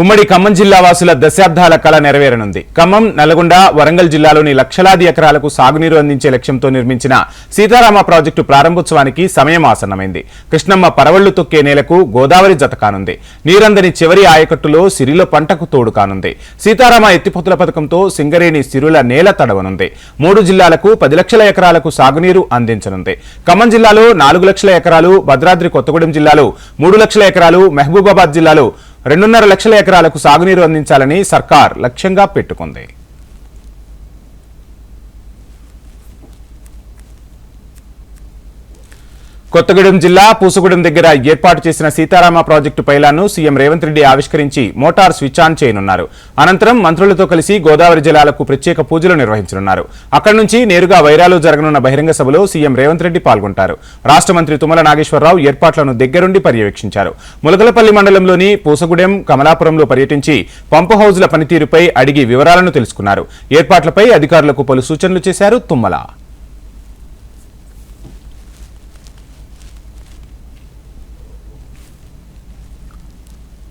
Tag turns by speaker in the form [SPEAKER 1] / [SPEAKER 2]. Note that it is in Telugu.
[SPEAKER 1] ఉమ్మడి ఖమ్మం జిల్లా వాసుల దశాబ్దాల కళ నెరవేరనుంది. ఖమ్మం నల్గొండ వరంగల్ జిల్లాలోని లక్షలాది ఎకరాలకు సాగునీరు అందించే లక్ష్యంతో నిర్మించిన సీతారామ ప్రాజెక్టు ప్రారంభోత్సవానికి సమయం ఆసన్నమైంది. కృష్ణమ్మ పరవళ్ళు తొక్కే నేలకు గోదావరి జత కానుంది. నీరందని చివరి ఆయకట్టులో సిరిలో పంటకు తోడు కానుంది. సీతారామ ఎత్తిపోతుల పథకంతో సింగరేణి సిరుల నేల తడవనుంది. మూడు జిల్లాలకు పది లక్షల ఎకరాలకు సాగునీరు అందించనుంది. ఖమ్మం జిల్లాలో నాలుగు లక్షల ఎకరాలు భద్రాద్రి కొత్తగూడెం జిల్లాలో మూడు లక్షల ఎకరాలు మహబూబాబాద్ జిల్లాలో రెండున్నర లక్షల ఎకరాలకు సాగునీరు అందించాలని సర్కార్ లక్ష్యంగా పెట్టుకుంది. కొత్తగూడెం జిల్లా పూసగూడెం దగ్గర ఏర్పాటు చేసిన Sitarama project pylon CM Revanth Reddy ఆవిష్కరించి మోటార్ స్విచ్ ఆన్ చేయనున్నారు. అనంతరం మంత్రులతో కలిసి గోదావరి జలాలకు ప్రత్యేక పూజలు నిర్వహించనున్నారు. అక్కడి నుంచి నేరుగా వైరాలో జరగనున్న బహిరంగ సభలో సీఎం రేవంత్ రెడ్డి పాల్గొంటారు. రాష్ట్ర మంత్రి తుమ్మల నాగేశ్వరరావు ఏర్పాట్లను దగ్గరుండి పర్యవేక్షించారు. ములకలపల్లి మండలంలోని పూసగూడెం కమలాపురంలో పర్యటించి పంపు హౌజ్ల పనితీరుపై అడిగి వివరాలను తెలుసుకున్నారు. ఏర్పాట్లపై అధికారులకు పలు సూచనలు చేశారు తుమ్మల.